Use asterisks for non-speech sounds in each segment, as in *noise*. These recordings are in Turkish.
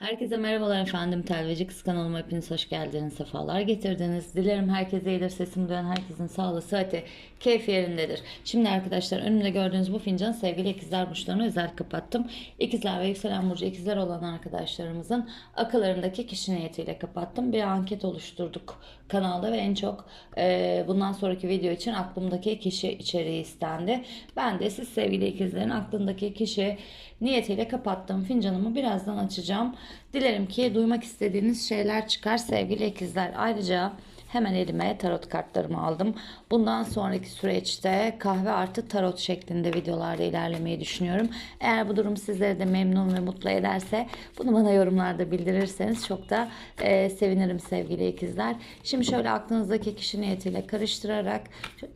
Herkese merhabalar efendim. Telveci Kız kanalıma hepiniz hoş geldiniz. Sefalar getirdiniz. Dilerim herkese iyidir. Sesimi duyan herkesin sağlığı, sıhhati, keyfi yerindedir. Şimdi arkadaşlar önümde gördüğünüz bu fincanı sevgili ikizler burçlarına özel kapattım. İkizler ve yükselen burcu ikizler olan arkadaşlarımızın akıllarındaki kişi niyetiyle kapattım. Bir anket oluşturduk kanalda ve en çok e, bundan sonraki video için aklımdaki kişi içeriği istendi. Ben de siz sevgili ikizlerin aklındaki kişi niyetiyle kapattığım fincanımı birazdan açacağım. Dilerim ki duymak istediğiniz şeyler çıkar sevgili ikizler. Ayrıca hemen elime tarot kartlarımı aldım. Bundan sonraki süreçte kahve artı tarot şeklinde videolarda ilerlemeyi düşünüyorum. Eğer bu durum sizleri de memnun ve mutlu ederse bunu bana yorumlarda bildirirseniz çok da e, sevinirim sevgili ikizler. Şimdi şöyle aklınızdaki kişi niyetiyle karıştırarak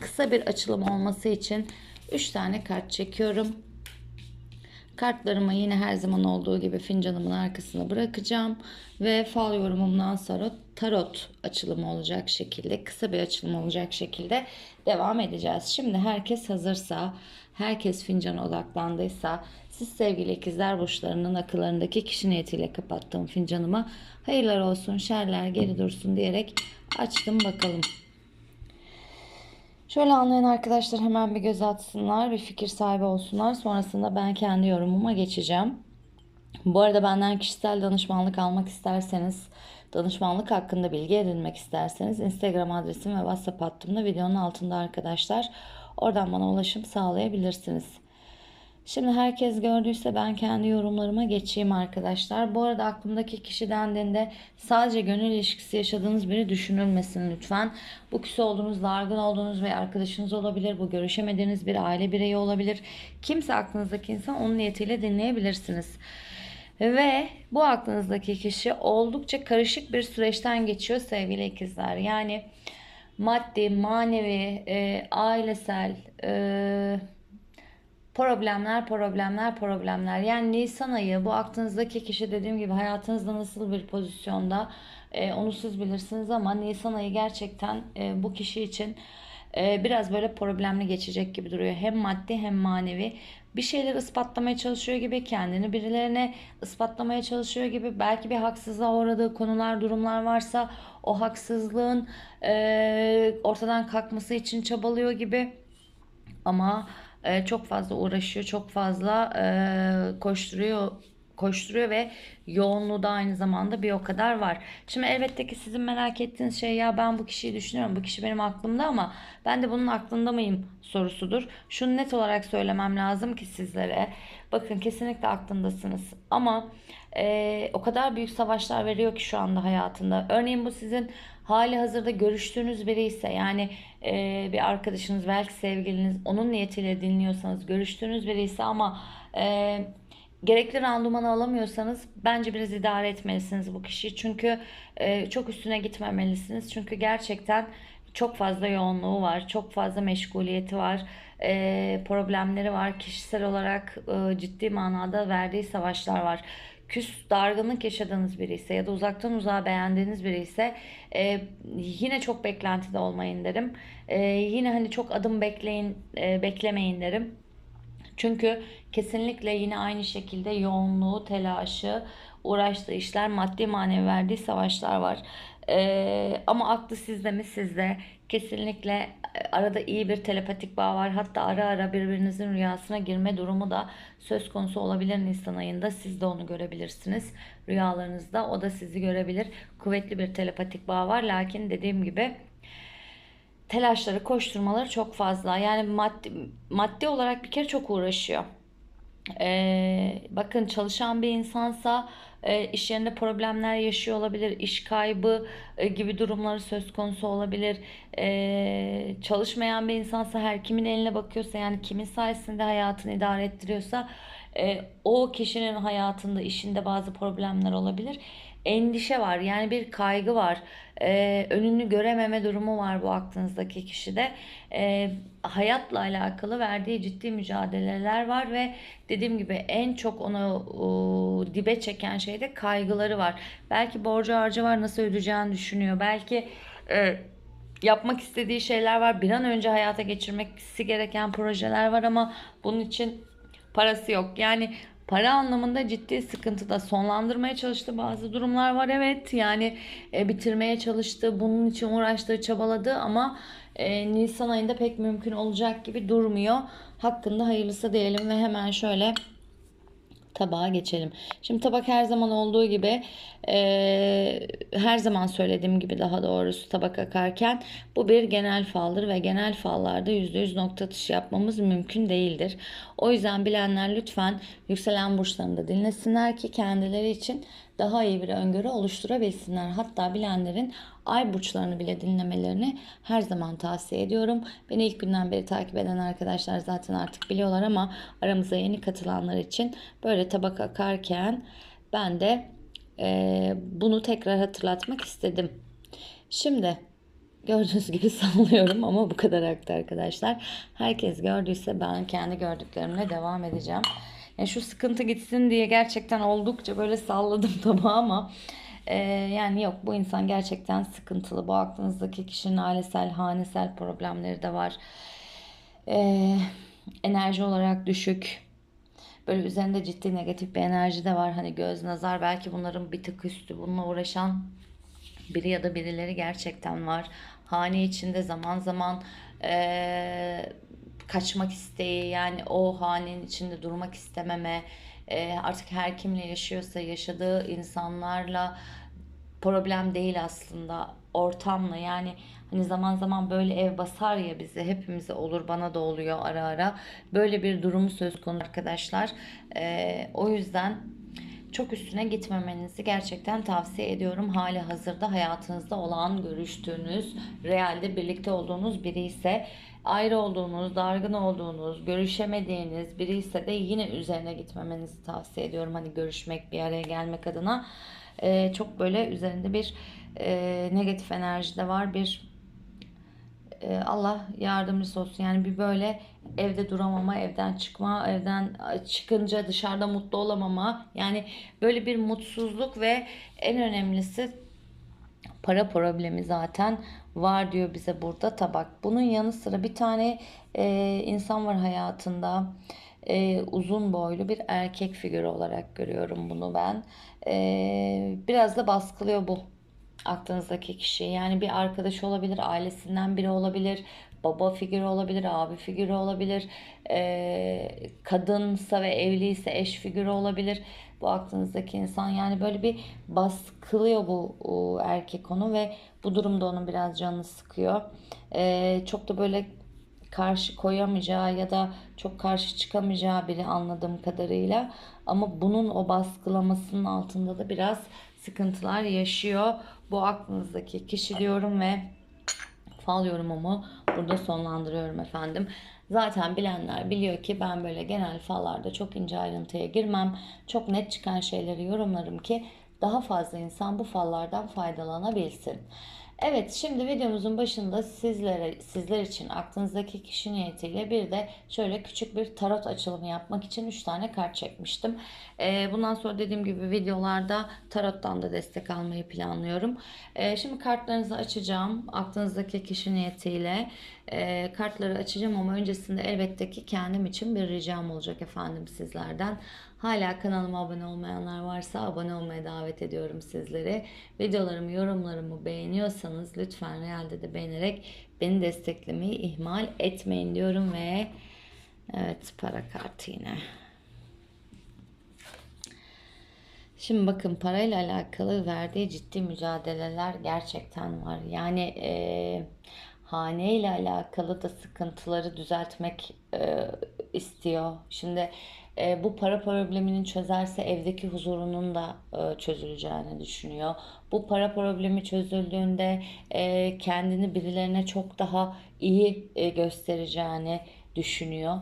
kısa bir açılım olması için 3 tane kart çekiyorum. Kartlarımı yine her zaman olduğu gibi fincanımın arkasına bırakacağım. Ve fal yorumumdan sonra tarot açılımı olacak şekilde, kısa bir açılım olacak şekilde devam edeceğiz. Şimdi herkes hazırsa, herkes fincana odaklandıysa, siz sevgili ikizler burçlarının akıllarındaki kişi niyetiyle kapattığım fincanımı hayırlar olsun, şerler geri dursun diyerek açtım bakalım. Şöyle anlayan arkadaşlar hemen bir göz atsınlar, bir fikir sahibi olsunlar. Sonrasında ben kendi yorumuma geçeceğim. Bu arada benden kişisel danışmanlık almak isterseniz, danışmanlık hakkında bilgi edinmek isterseniz Instagram adresim ve WhatsApp hattımda videonun altında arkadaşlar. Oradan bana ulaşım sağlayabilirsiniz. Şimdi herkes gördüyse ben kendi yorumlarıma geçeyim arkadaşlar. Bu arada aklımdaki kişi dendiğinde sadece gönül ilişkisi yaşadığınız biri düşünülmesin lütfen. Bu küs olduğunuz, dargın olduğunuz ve arkadaşınız olabilir. Bu görüşemediğiniz bir aile bireyi olabilir. Kimse aklınızdaki insan onun niyetiyle dinleyebilirsiniz. Ve bu aklınızdaki kişi oldukça karışık bir süreçten geçiyor sevgili ikizler. Yani maddi, manevi, e, ailesel, e, problemler, problemler, problemler. Yani Nisan ayı bu aklınızdaki kişi dediğim gibi hayatınızda nasıl bir pozisyonda e, onu siz bilirsiniz ama Nisan ayı gerçekten e, bu kişi için e, biraz böyle problemli geçecek gibi duruyor. Hem maddi hem manevi. Bir şeyler ispatlamaya çalışıyor gibi, kendini birilerine ispatlamaya çalışıyor gibi. Belki bir haksızlığa uğradığı konular, durumlar varsa o haksızlığın e, ortadan kalkması için çabalıyor gibi. Ama e, çok fazla uğraşıyor, çok fazla e, koşturuyor koşturuyor ve yoğunluğu da aynı zamanda bir o kadar var. Şimdi elbette ki sizin merak ettiğiniz şey ya ben bu kişiyi düşünüyorum. Bu kişi benim aklımda ama ben de bunun aklında mıyım sorusudur. Şunu net olarak söylemem lazım ki sizlere. Bakın kesinlikle aklındasınız. Ama e, o kadar büyük savaşlar veriyor ki şu anda hayatında. Örneğin bu sizin hali hazırda görüştüğünüz biri ise yani e, bir arkadaşınız belki sevgiliniz onun niyetiyle dinliyorsanız görüştüğünüz biri ise ama e, gerekli randımanı alamıyorsanız bence biraz idare etmelisiniz bu kişiyi. Çünkü e, çok üstüne gitmemelisiniz. Çünkü gerçekten çok fazla yoğunluğu var, çok fazla meşguliyeti var, e, problemleri var. Kişisel olarak e, ciddi manada verdiği savaşlar var. Küs, dargınlık yaşadığınız biri ise ya da uzaktan uzağa beğendiğiniz biri ise e, yine çok beklentide olmayın derim. E, yine hani çok adım bekleyin, e, beklemeyin derim. Çünkü kesinlikle yine aynı şekilde yoğunluğu, telaşı, uğraştığı işler, maddi manevi verdiği savaşlar var. Ee, ama aklı sizde mi sizde? Kesinlikle e, arada iyi bir telepatik bağ var. Hatta ara ara birbirinizin rüyasına girme durumu da söz konusu olabilir Nisan ayında. Siz de onu görebilirsiniz rüyalarınızda. O da sizi görebilir. Kuvvetli bir telepatik bağ var. Lakin dediğim gibi telaşları, koşturmaları çok fazla. Yani maddi, maddi olarak bir kere çok uğraşıyor. Ee, bakın çalışan bir insansa e, iş yerinde problemler yaşıyor olabilir, iş kaybı e, gibi durumları söz konusu olabilir. Ee, çalışmayan bir insansa her kimin eline bakıyorsa yani kimin sayesinde hayatını idare ettiriyorsa e, o kişinin hayatında, işinde bazı problemler olabilir. Endişe var yani bir kaygı var. Ee, önünü görememe durumu var bu aklınızdaki kişide. Ee, hayatla alakalı verdiği ciddi mücadeleler var ve dediğim gibi en çok onu o, dibe çeken şey de kaygıları var. Belki borcu harcı var nasıl ödeyeceğini düşünüyor. Belki e, yapmak istediği şeyler var. Bir an önce hayata geçirmesi gereken projeler var ama bunun için parası yok. Yani Para anlamında ciddi sıkıntıda sonlandırmaya çalıştı. Bazı durumlar var evet. Yani e, bitirmeye çalıştı. Bunun için uğraştı, çabaladı ama e, Nisan ayında pek mümkün olacak gibi durmuyor. Hakkında hayırlısı diyelim ve hemen şöyle tabağa geçelim. Şimdi tabak her zaman olduğu gibi e, her zaman söylediğim gibi daha doğrusu tabak akarken bu bir genel faldır ve genel fallarda %100 nokta atışı yapmamız mümkün değildir. O yüzden bilenler lütfen yükselen burçlarını da dinlesinler ki kendileri için daha iyi bir öngörü oluşturabilsinler. Hatta bilenlerin ay burçlarını bile dinlemelerini her zaman tavsiye ediyorum. Beni ilk günden beri takip eden arkadaşlar zaten artık biliyorlar ama aramıza yeni katılanlar için böyle tabak akarken ben de e, bunu tekrar hatırlatmak istedim. Şimdi gördüğünüz gibi *laughs* sallıyorum ama bu kadar aktı arkadaşlar. Herkes gördüyse ben kendi gördüklerimle devam edeceğim. Yani şu sıkıntı gitsin diye gerçekten oldukça böyle salladım *laughs* tabağı ama e, yani yok bu insan gerçekten sıkıntılı. Bu aklınızdaki kişinin ailesel, hanesel problemleri de var. E, enerji olarak düşük. Böyle üzerinde ciddi negatif bir enerji de var. Hani göz, nazar belki bunların bir tık üstü. Bununla uğraşan biri ya da birileri gerçekten var. Hane içinde zaman zaman e, kaçmak isteği yani o hanenin içinde durmak istememe e, artık her kimle yaşıyorsa yaşadığı insanlarla problem değil aslında ortamla. Yani hani zaman zaman böyle ev basar ya bize hepimize olur bana da oluyor ara ara. Böyle bir durum söz konusu arkadaşlar. E, o yüzden çok üstüne gitmemenizi gerçekten tavsiye ediyorum. Hali hazırda hayatınızda olan, görüştüğünüz, realde birlikte olduğunuz biri ise ayrı olduğunuz, dargın olduğunuz, görüşemediğiniz biri ise de yine üzerine gitmemenizi tavsiye ediyorum. Hani görüşmek, bir araya gelmek adına ee, çok böyle üzerinde bir e, negatif enerji de var. Bir e, Allah yardımcısı olsun. Yani bir böyle evde duramama, evden çıkma, evden çıkınca dışarıda mutlu olamama. Yani böyle bir mutsuzluk ve en önemlisi para problemi zaten var diyor bize burada tabak. Bunun yanı sıra bir tane e, insan var hayatında. E, uzun boylu bir erkek figürü olarak görüyorum bunu ben. E, biraz da baskılıyor bu aklınızdaki kişi. Yani bir arkadaş olabilir, ailesinden biri olabilir, baba figürü olabilir, abi figürü olabilir, e, kadınsa ve evliyse eş figürü olabilir. Bu aklınızdaki insan yani böyle bir baskılıyor bu o erkek onu ve bu durumda onun biraz canını sıkıyor. E, çok da böyle karşı koyamayacağı ya da çok karşı çıkamayacağı biri anladığım kadarıyla. Ama bunun o baskılamasının altında da biraz sıkıntılar yaşıyor. Bu aklınızdaki kişi diyorum ve fal yorumumu burada sonlandırıyorum efendim. Zaten bilenler biliyor ki ben böyle genel fallarda çok ince ayrıntıya girmem. Çok net çıkan şeyleri yorumlarım ki daha fazla insan bu fallardan faydalanabilsin. Evet şimdi videomuzun başında sizlere sizler için aklınızdaki kişi niyetiyle bir de şöyle küçük bir tarot açılımı yapmak için 3 tane kart çekmiştim. Ee, bundan sonra dediğim gibi videolarda tarottan da destek almayı planlıyorum. Ee, şimdi kartlarınızı açacağım aklınızdaki kişi niyetiyle. Ee, kartları açacağım ama öncesinde elbette ki kendim için bir ricam olacak efendim sizlerden. Hala kanalıma abone olmayanlar varsa abone olmaya davet ediyorum sizleri. Videolarımı, yorumlarımı beğeniyorsanız lütfen realde de beğenerek beni desteklemeyi ihmal etmeyin diyorum ve evet para kartı yine. Şimdi bakın parayla alakalı verdiği ciddi mücadeleler gerçekten var. Yani e, hane ile alakalı da sıkıntıları düzeltmek e, istiyor. Şimdi e, bu para probleminin çözerse evdeki huzurunun da e, çözüleceğini düşünüyor. Bu para problemi çözüldüğünde e, kendini birilerine çok daha iyi e, göstereceğini düşünüyor.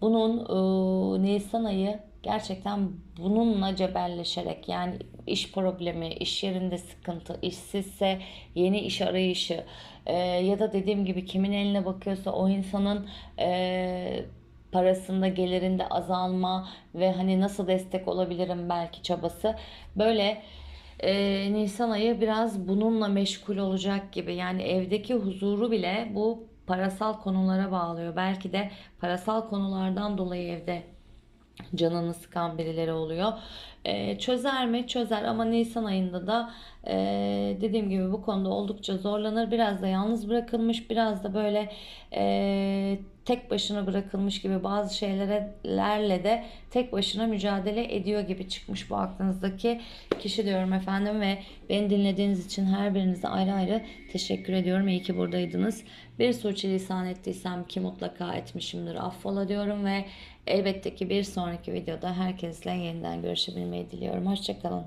Bunun e, Nisan ayı gerçekten bununla cebelleşerek yani iş problemi, iş yerinde sıkıntı, işsizse yeni iş arayışı e, ya da dediğim gibi kimin eline bakıyorsa o insanın e, parasında gelirinde azalma ve hani nasıl destek olabilirim belki çabası. Böyle e, Nisan ayı biraz bununla meşgul olacak gibi. Yani evdeki huzuru bile bu parasal konulara bağlıyor. Belki de parasal konulardan dolayı evde canını sıkan birileri oluyor. Ee, çözer mi? Çözer ama Nisan ayında da e, dediğim gibi bu konuda oldukça zorlanır. Biraz da yalnız bırakılmış, biraz da böyle e, tek başına bırakılmış gibi bazı şeylerle de tek başına mücadele ediyor gibi çıkmış bu aklınızdaki kişi diyorum efendim ve beni dinlediğiniz için her birinize ayrı ayrı teşekkür ediyorum. İyi ki buradaydınız. Bir suçilisan ettiysem ki mutlaka etmişimdir affola diyorum ve elbette ki bir sonraki videoda herkesle yeniden görüşebilmeyi diliyorum. Hoşçakalın.